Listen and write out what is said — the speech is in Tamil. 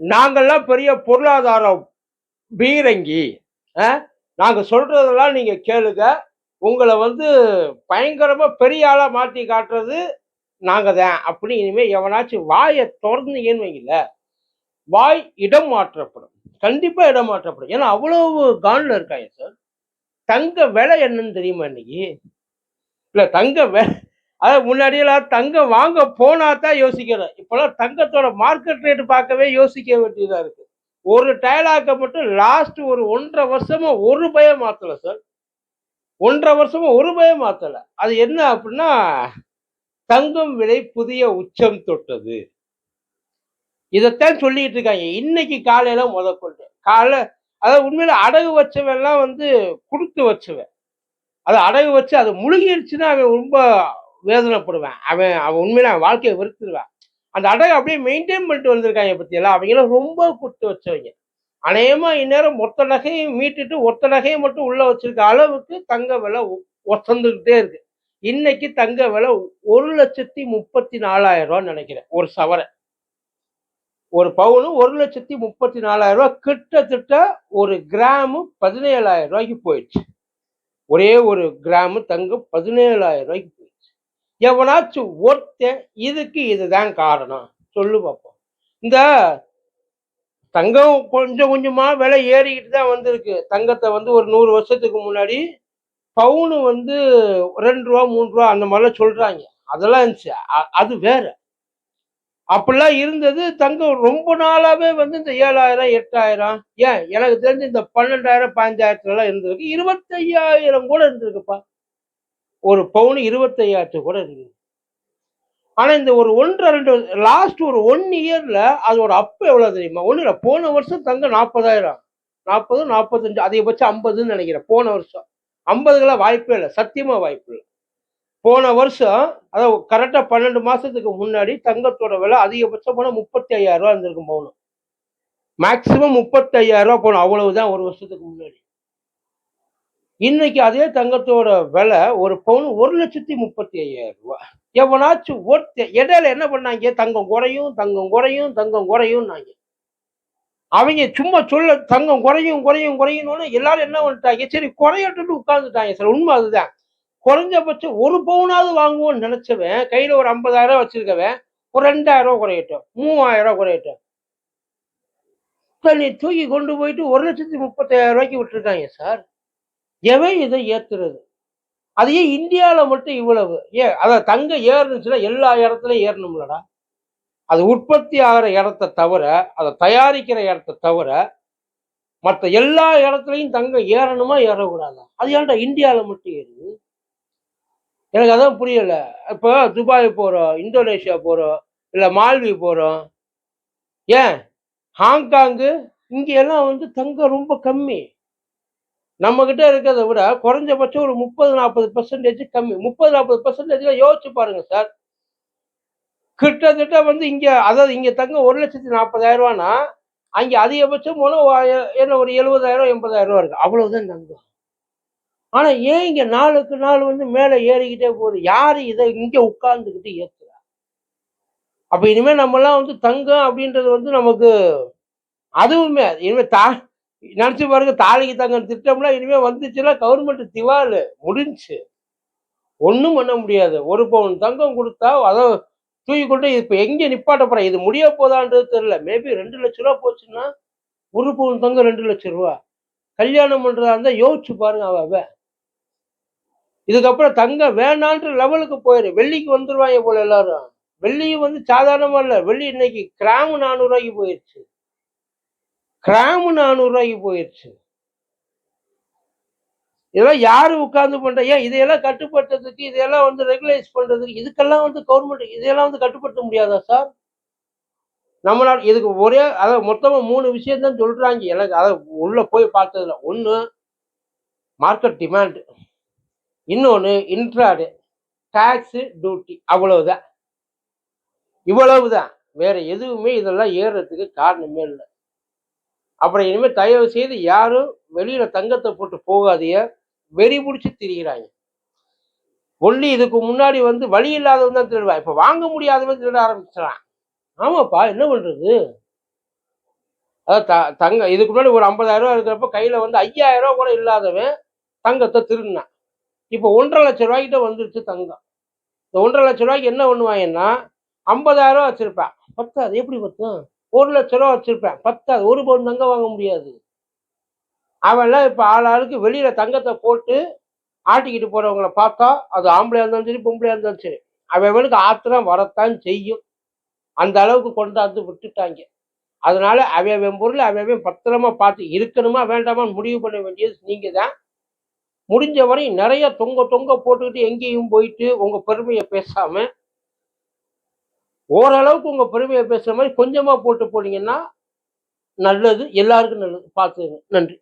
நாங்கள்லாம் பெரிய பொருளாதாரம் பீரங்கி ஆ? நாங்க சொல்றதெல்லாம் நீங்கள் கேளுங்க. உங்களை வந்து பயங்கரமாக பெரிய ஆளாக மாற்றி காட்டுறது நாங்கள் தான். அப்படி இனிமேல் எவனாச்சும் வாயை திறந்தீங்கன்னு வைங்கள வாய் இடம் மாற்றப்படும். கண்டிப்பாக இடம் மாற்றப்படும். ஏன்னா அவ்வளவு கான்ல இருக்காங்க சார். தங்க விலை என்னன்னு தெரியுமா இன்னைக்கு? இல்லை தங்க விலை அதாவது முன்னாடியெல்லாம் தங்கம் வாங்க போனா தான் யோசிக்கிறேன் இப்போல்லாம் தங்கத்தோட மார்க்கெட் ரேட்டு பார்க்கவே யோசிக்க வேண்டியதாக இருக்குது ஒரு டயலாக்கை மட்டும் லாஸ்ட் ஒரு ஒன்றரை வருஷமா ஒரு பயம் மாற்றலை சார் ஒன்றரை வருஷமா ஒரு பயம் மாற்றலை அது என்ன அப்படின்னா தங்கம் விலை புதிய உச்சம் தொட்டது. இதைத்தான் சொல்லிட்டு இருக்காங்க. இன்னைக்கு காலையில முதற்கொண்டு. காலை அதாவது உண்மையில அடகு வச்சவெல்லாம் வந்து கொடுத்து வச்சவன். அது அடகு வச்சு அது முழுகிடுச்சுன்னா அவன் ரொம்ப வேதனைப்படுவேன். அவன் அவன் உண்மையில அவன் வாழ்க்கையை வெறுத்துருவான். அந்த அடகு அப்படியே மெயின்டைன் பண்ணிட்டு வந்திருக்காங்க பத்தியெல்லாம். அவங்களும் ரொம்ப கொடுத்து வச்சவங்க. அநேகமாக இந்நேரம் மொத்த நகையும் மீட்டுட்டு ஒத்த நகையை மட்டும் உள்ளே வச்சிருக்க அளவுக்கு தங்க விலை ஒசந்துக்கிட்டே இருக்கு. இன்னைக்கு தங்க விலை ஒரு லட்சத்தி முப்பத்தி நாலாயிரம் ரூபான்னு நினைக்கிறேன். ஒரு சவரை. ஒரு பவுனு ஒரு லட்சத்தி முப்பத்தி நாலாயிரம் ரூபா கிட்டத்தட்ட ஒரு கிராமு பதினேழாயிரம் ரூபாய்க்கு போயிடுச்சு. ஒரே ஒரு கிராமு தங்கம் பதினேழாயிரம் ரூபாய்க்கு எவனாச்சும் ஒருத்தன் இதுக்கு இதுதான் காரணம். சொல்லு பார்ப்போம் இந்த தங்கம் கொஞ்சம் கொஞ்சமா விலை ஏறிக்கிட்டு தான் வந்திருக்கு. தங்கத்தை வந்து ஒரு நூறு வருஷத்துக்கு முன்னாடி பவுனு வந்து ரெண்டு ரூபா மூணு ரூபா அந்த மாதிரிலாம் சொல்றாங்க. அதெல்லாம் இருந்துச்சு. அ- அது வேற. அப்படிலாம் இருந்தது தங்கம் ரொம்ப நாளாவே வந்து இந்த ஏழாயிரம் எட்டாயிரம் ஏன்? எனக்கு தெரிஞ்சு இந்த பன்னெண்டாயிரம் பதினஞ்சாயிரத்துல எல்லாம் இருந்திருக்கு. இருபத்தையாயிரம் கூட இருந்திருக்குப்பா. ஒரு பவுன் இருபத்தையாயிரத்து கூட இருக்குது ஆனால் இந்த ஒரு ஒன்று ரெண்டு லாஸ்ட் ஒரு ஒன் இயர்ல அதோட அப் எவ்வளவு தெரியுமா? ஒன்றும் இல்லை போன வருஷம் தங்கம் நாற்பதாயிரம் நாற்பது நாற்பத்தஞ்சு அதிகபட்சம் ஐம்பதுன்னு நினைக்கிறேன் போன வருஷம். ஐம்பதுக்கெல்லாம் வாய்ப்பே இல்லை சத்தியமா வாய்ப்பு இல்லை. போன வருஷம் அதாவது கரெக்டாக பன்னெண்டு மாதத்துக்கு முன்னாடி தங்கத்தோட விலை அதிகபட்சம் போனால் முப்பத்தி ஐயாயிரம் ரூபா இருந்திருக்கும் போகணும் மேக்சிமம் முப்பத்தி ஐயாயிரம் ரூபா போகணும் அவ்வளவுதான் ஒரு வருஷத்துக்கு முன்னாடி. இன்னைக்கு அதே தங்கத்தோட விலை ஒரு பவுன் ஒரு லட்சத்தி முப்பத்தி ஐயாயிரம் ரூபாய் எவனாச்சும் ஒருத்த இடையில என்ன பண்ணாங்க? தங்கம் குறையும் தங்கம் குறையும் தங்கம் குறையும்னாங்க. அவங்க சும்மா சொல்ல தங்கம் குறையும் குறையும் குறையும்னு எல்லாரும் என்ன பண்ணிட்டாங்க சரி குறையட்டுன்னு உட்கார்ந்துட்டாங்க சார். உண்மை அதுதான். குறைஞ்சபட்சம் ஒரு பவுனாவது வாங்குவோம்னு நினைச்சவன் கையில ஒரு ஐம்பதாயிரம் ரூபாய் வச்சிருக்கவன் ஒரு ரெண்டாயிரம் ரூபாய் குறையட்டும் மூவாயிரம் ரூபா குறையட்டும். இப்ப நீ தூக்கி கொண்டு போயிட்டு ஒரு லட்சத்தி முப்பத்தாயிரம் ரூபாய்க்கு விட்டுருக்காங்க சார். எவன் இதை ஏத்துறது அது ஏன் இந்தியாவில் மட்டும் இவ்வளவு. ஏன்? அதை தங்க ஏறுனுச்சுன்னா எல்லா இடத்துலையும் ஏறணும்லடா. அது உற்பத்தி ஆகிற இடத்த தவிர அதை தயாரிக்கிற இடத்த தவிர மற்ற எல்லா இடத்துலையும் தங்கம் ஏறணுமா? ஏறக்கூடாதா? அது ஏன்டா இந்தியாவில் மட்டும் ஏறுது? எனக்கு அதான் புரியல. இப்போ துபாய் போகிறோம் இந்தோனேஷியா போகிறோம் இல்லை மால்வி போகிறோம் ஏன்? ஹாங்காங்கு இங்கே எல்லாம் வந்து தங்கம் ரொம்ப கம்மி. நம்ம கிட்ட இருக்கிறத விட குறைஞ்சபட்சம் ஒரு முப்பது நாற்பது பர்சன்டேஜ் கம்மி. முப்பது நாற்பது பர்சன்டேஜ்ல யோசிச்சு பாருங்க சார். கிட்டத்தட்ட வந்து இங்க அதாவது இங்க தங்க ஒரு லட்சத்தி நாற்பதாயிரம் ரூபானா அங்க அதிகபட்சம் போல என்ன ஒரு எழுபதாயிரம் எண்பதாயிரம் ரூபா இருக்கு. அவ்வளவுதான் தங்கம் ஆனா ஏன் இங்க நாளுக்கு நாள் வந்து மேலே ஏறிக்கிட்டே போகுது? யாரு இதை இங்க உட்கார்ந்துக்கிட்டு ஏத்துறா? அப்ப இனிமே நம்மலாம் வந்து தங்கம் அப்படின்றது வந்து நமக்கு அதுவுமே இனிமே தா நினைச்சு பாருங்க தாலிக்கு தங்க திட்டம்னா இனிமே வந்துச்சுன்னா கவர்மெண்ட் திவாலு முடிஞ்சுச்சு ஒண்ணும் பண்ண முடியாது. ஒரு பவுன் தங்கம் கொடுத்தா அதை தூக்கி கொண்டு இப்ப எங்கே நிப்பாட்ட போறா? இது முடிய போதான்றது தெரியல. மேபி ரெண்டு லட்ச ரூபா போச்சுன்னா ஒரு பவுன் தங்கம் ரெண்டு லட்சம் ரூபா. கல்யாணம் பண்றதா இருந்தா யோசிச்சு பாருங்க அவ அவ. இதுக்கப்புறம் தங்கம் வேணான்ற லெவலுக்கு போயிரு. வெள்ளிக்கு வந்துடுவாங்க போல எல்லாரும். வெள்ளியும் வந்து சாதாரணமா இல்லை. வெள்ளி இன்னைக்கு கிராம் நானூறு ரூபாய்க்கு போயிருச்சு. கிராமு நானூறு ரூபாய்க்கு இதெல்லாம் யாரு உட்கார்ந்து பண்ற ஏன் இதையெல்லாம் கட்டுப்படுத்துறதுக்கு இதையெல்லாம் வந்து ரெகுலைஸ் பண்றதுக்கு இதுக்கெல்லாம் வந்து கவர்மெண்ட் இதையெல்லாம் வந்து கட்டுப்படுத்த முடியாதா சார்? நம்மளால இதுக்கு ஒரே அதாவது மொத்தமா மூணு விஷயம் தான் சொல்றாங்க. எனக்கு அதை உள்ள போய் பார்த்ததுல ஒன்று மார்க்கெட் டிமாண்ட் இன்னொன்று இன்ட்ராடு டேக்ஸு டியூட்டி அவ்வளவுதான். இவ்வளவுதான். வேற எதுவுமே இதெல்லாம் ஏறுறதுக்கு காரணமே இல்லை. அப்புறம் இனிமேல் தயவு செய்து யாரும் வெளியில தங்கத்தை போட்டு போகாதீங்க. வெறி பிடிச்சி திரிகிறாங்க ஒல்லி இதுக்கு முன்னாடி வந்து வழி இல்லாதவன் தான் திருடுவான். இப்போ வாங்க முடியாதவன் திருட ஆரம்பிச்சிடான் ஆமாப்பா என்ன பண்றது? அதாவது த தங்க இதுக்கு முன்னாடி ஒரு 50000 ரூபா இருக்கிறப்ப கையில வந்து 5000 ரூபா கூட இல்லாதவன் தங்கத்தை திருடினான். இப்போ ஒன்றரை லட்சம் ரூபாய்க்கிட்ட வந்துருச்சு தங்கம். இந்த ஒன்றரை லட்ச ரூபாய்க்கு என்ன பண்ணுவாங்கன்னா 50000 ரூபா வச்சிருப்பேன். பத்தாது எப்படி பத்தும்? ஒரு லட்ச ரூபா வச்சிருப்பேன். பத்தாது. ஒரு பவுன் தங்கம் வாங்க முடியாது. அவெல்லாம் இப்போ ஆள் ஆளுக்கு வெளியில தங்கத்தை போட்டு ஆட்டிக்கிட்டு போறவங்கள பார்த்தா அது ஆம்பளையா இருந்தாலும் சரி பொம்பளையா இருந்தாலும் சரி அவனுக்கு ஆத்திரம் வரத்தான் செய்யும். அந்த அளவுக்கு கொண்டாந்து விட்டுட்டாங்க. அதனால அவன் பொருள் அவன் பத்திரமா பார்த்து இருக்கணுமா வேண்டாமான்னு முடிவு பண்ண வேண்டியது நீங்க தான் முடிஞ்ச வரையும் நிறைய தொங்க தொங்க போட்டுக்கிட்டு எங்கேயும் போயிட்டு உங்க பெருமையை பேசாம ஓரளவுக்கு உங்கள் பெருமையை பேசுகிற மாதிரி கொஞ்சமாக போட்டு போனீங்கன்னா நல்லது. எல்லாருக்கும் நல்லது. பார்த்துங்க நன்றி.